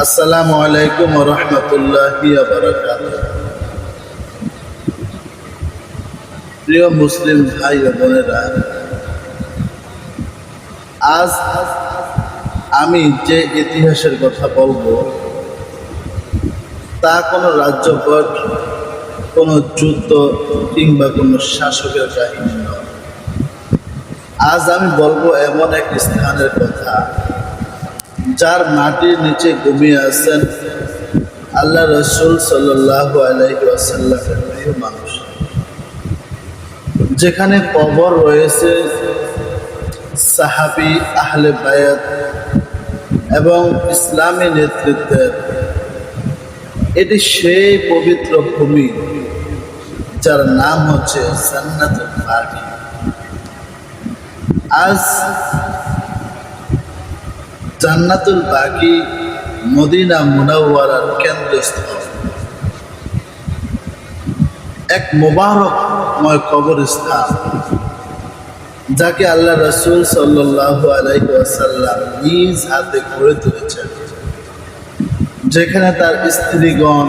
আসসালামু আলাইকুম রহমতুল্লাহ প্রিয় মুসলিম ভাই বোনেরা, আজ আমি যে ইতিহাসের কথা বলব, তা কোনো রাজ্যপট কোনো যুদ্ধ কিংবা কোনো শাসকের কাহিনী নয়। আজ আমি বলব এমন এক স্থানের কথা যার মাটির নিচে ঘুমিয়ে আছেন, আল্লাহ রসুল সাল্লাহ আলাইসাল্লামের প্রিয় মানুষ। যেখানে কবর রয়েছে, সাহাবি আহলে বায়াত এবং ইসলামী নেতৃত্বের। এটি সেই পবিত্র ভূমি যার নাম হচ্ছে জান্নাতুল আজ জান্নাতুল বাকি মদিনা মুনাওয়ারার কেন্দ্রস্থল। এক মোবারকময় কবরস্থান, যাকে আল্লাহ রসুল সাল্লাহ আলাইসাল্লাম নিজ হাতে গড়ে তুলেছেন, যেখানে তার স্ত্রীগণ,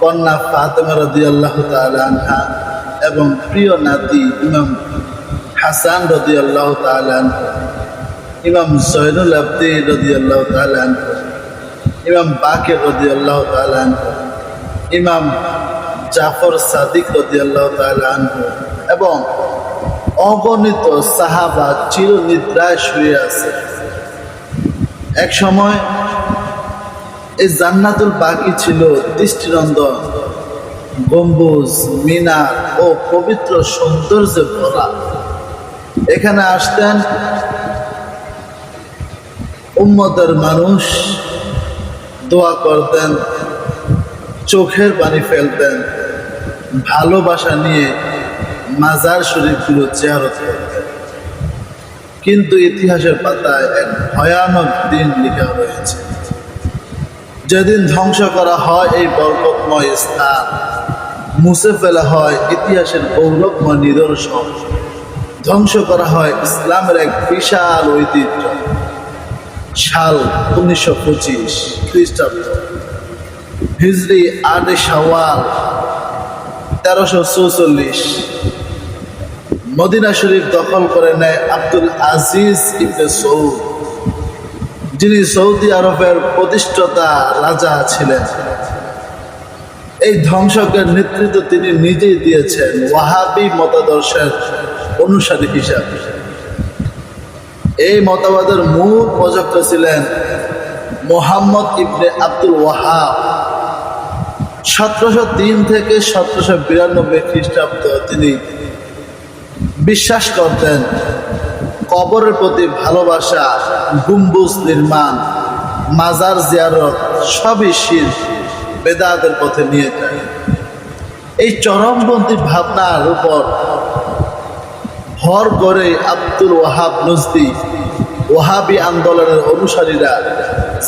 কন্যা ফাতেমা রদি আল্লাহ আনহা এবং প্রিয় নাতি ইমাম হাসান রদি আল্লাহ আনহা ইমাম জয়নুল আব্দি রদি আল্লাহ তালান ইমাম বাকে রদি আল্লাহ তালান ইমাম জাফর সাদিক রদি আল্লাহ তালান এবং অগণিত সাহাবা চিরনিদ্রায় শুয়ে আছে। এক সময় এই জান্নাতুল বাকি ছিল দৃষ্টিনন্দন, গম্বুজ, মিনার ও পবিত্র সৌন্দর্যে ভরা। এখানে আসতেন উম্মতের মানুষ দোয়া করতেন, চোখের পানি ফেলতেন, ভালোবাসা নিয়ে মাজার শরীফগুলো চেয়ারত করতেন। কিন্তু ইতিহাসের পাতায় এক ভয়ানক দিন লেখা রয়েছে। যেদিন ধ্বংস করা হয় এই বরকতময় স্থান, মুছে ফেলা হয় ইতিহাসের গৌরবময় নিদর্শন, ধ্বংস করা হয় ইসলামের এক বিশাল ঐতিহ্য। সাল উনিশশো পঁচিশ খ্রিস্টাব্দ। হিজড়ি আটে সাওয়াল তেরোশো চৌচল্লিশ। মদিনা শরীফ দখল করে নেয় আব্দুল আজিজ ইবনে সৌদ। যিনি সৌদি আরবের প্রতিষ্ঠাতা রাজা ছিলেন। এই ধ্বংসকের নেতৃত্ব তিনি নিজেই দিয়েছেন ওয়াহাবি মতাদর্শের অনুসারী হিসাবে। এই মতবাদের মূল প্রযুক্ত ছিলেন মোহাম্মদ ইবনে আব্দুল ওয়াহাব। সতেরোশো তিন থেকে সতেরোশো বিরানব্বই খ্রিস্টাব্দ তিনি বিশ্বাস করতেন, কবরের প্রতি ভালোবাসা, গুম্বুজ নির্মাণ, মাজার জিয়ারত সবই শির বেদাতের পথে নিয়ে যায়। এই চরমপন্থী ভাবনার উপর ভর করে আব্দুল ওয়াহাব নজদি, ওয়াহাবি আন্দোলনের অনুসারীরা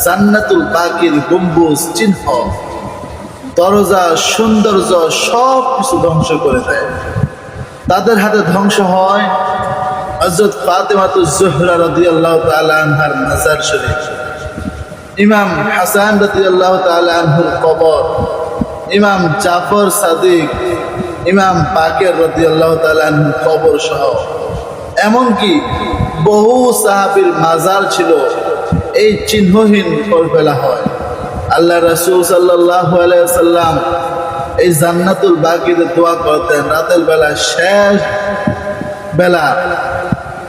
জান্নাতুল বাকির গম্বুজ, চিহ্ন, দরজা, সৌন্দর্য সব কিছু ধ্বংস করে দেয়। তাদের হাতে ধ্বংস হয় হজরত ফাতেমাতু জোহরা শরীফ। ইমাম হাসান রদি আল্লাহ কবর, ইমাম জাফর সাদিক ইমাম পাকের আল্লাহ তালানহুর কবর সহ। এমনকি বহু সাহাবির মাজার ছিল, এই চিহ্নহীন করে ফেলা হয়। আল্লাহ রসুল সাল্লাহ সাল্লাম এই জান্নাতুল বাকিতে দোয়া করতেন রাতের বেলা, শেষ বেলা।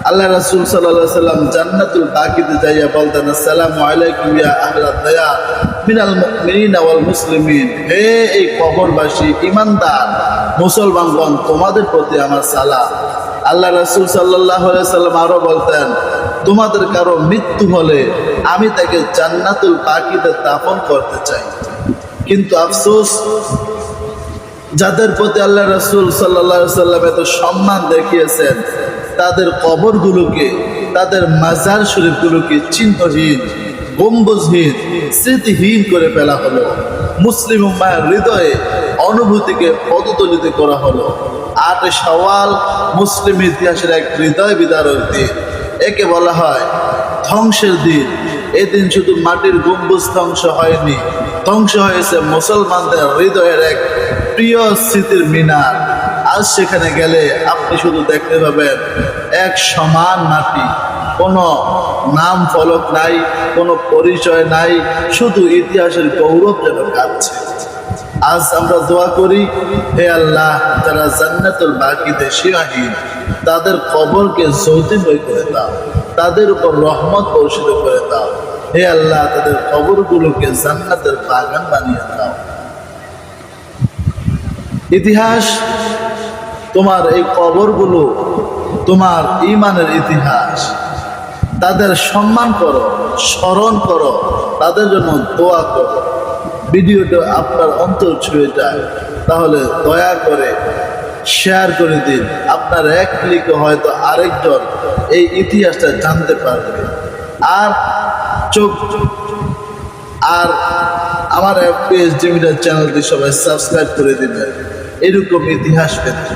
আল্লাহ রসুল সাল্লাহ সাল্লাম জান্নাতুল বাকিতে যাইয়া বলতেন, আসসালামু আলাইকুম ইয়া দয়া মিনাল মুমিনিন ওয়াল মুসলিমিন। হে এই কবরবাসী, ইমানদার মুসলমানগণ, তোমাদের প্রতি আমার সালাম আল্লাহ রসুল সাল্লাহ সাল্লাম আরও বলতেন, তোমাদের কারও মৃত্যু হলে আমি তাকে জান্নাতুল বাকিতে দাফন করতে চাই। কিন্তু আফসোস, যাদের প্রতি আল্লাহ রসুল সাল্লা সাল্লাম এত সম্মান দেখিয়েছেন, তাদের কবরগুলোকে, তাদের মাজার শরীফগুলোকে চিহ্নহীন, গম্বুজহীন, স্মৃতিহীন করে ফেলা হলো। মুসলিম হৃদয়ে অনুভূতিকে পদতলিত করা হলো। আট সওয়াল মুসলিম ইতিহাসের এক হৃদয় বিদারক দিন। একে বলা হয় ধ্বংসের দিন। এদিন শুধু মাটির গম্বুজ ধ্বংস হয়নি, ধ্বংস হয়েছে মুসলমানদের হৃদয়ের এক প্রিয় স্মৃতির মিনার। আজ সেখানে গেলে আপনি শুধু দেখতে পাবেন এক সমান মাটি। কোনো নাম ফলক নাই, কোনো পরিচয় নাই, শুধু ইতিহাসের গৌরব যেন কাটছে আজ আমরা দোয়া করি, হে আল্লাহ, যারা জান্নাতুল বাকিতে সীমাহীন তাদের কবরকে জ্যোতির্ময় করে দাও, তাদের উপর রহমত বর্ষিত করে দাও। হে আল্লাহ, তাদের কবরগুলোকে জান্নাতের বাগান বানিয়ে দাও। ইতিহাস, তোমার এই কবরগুলো তোমার ইমানের ইতিহাস। তাদের সম্মান করো, স্মরণ করো, তাদের জন্য দোয়া করো। ভিডিওটা আপনার অন্তর ছুঁয়ে যায়, তাহলে দয়া করে শেয়ার করে দিন। আপনার এক ক্লিকে হয়তো আরেকজন এই ইতিহাসটা জানতে পারবে। আর চোখ, আর আমার পিএইচডি মিডিয়ার চ্যানেলটি সবাই সাবস্ক্রাইব করে দিবেন। এরকম ইতিহাস পেতে।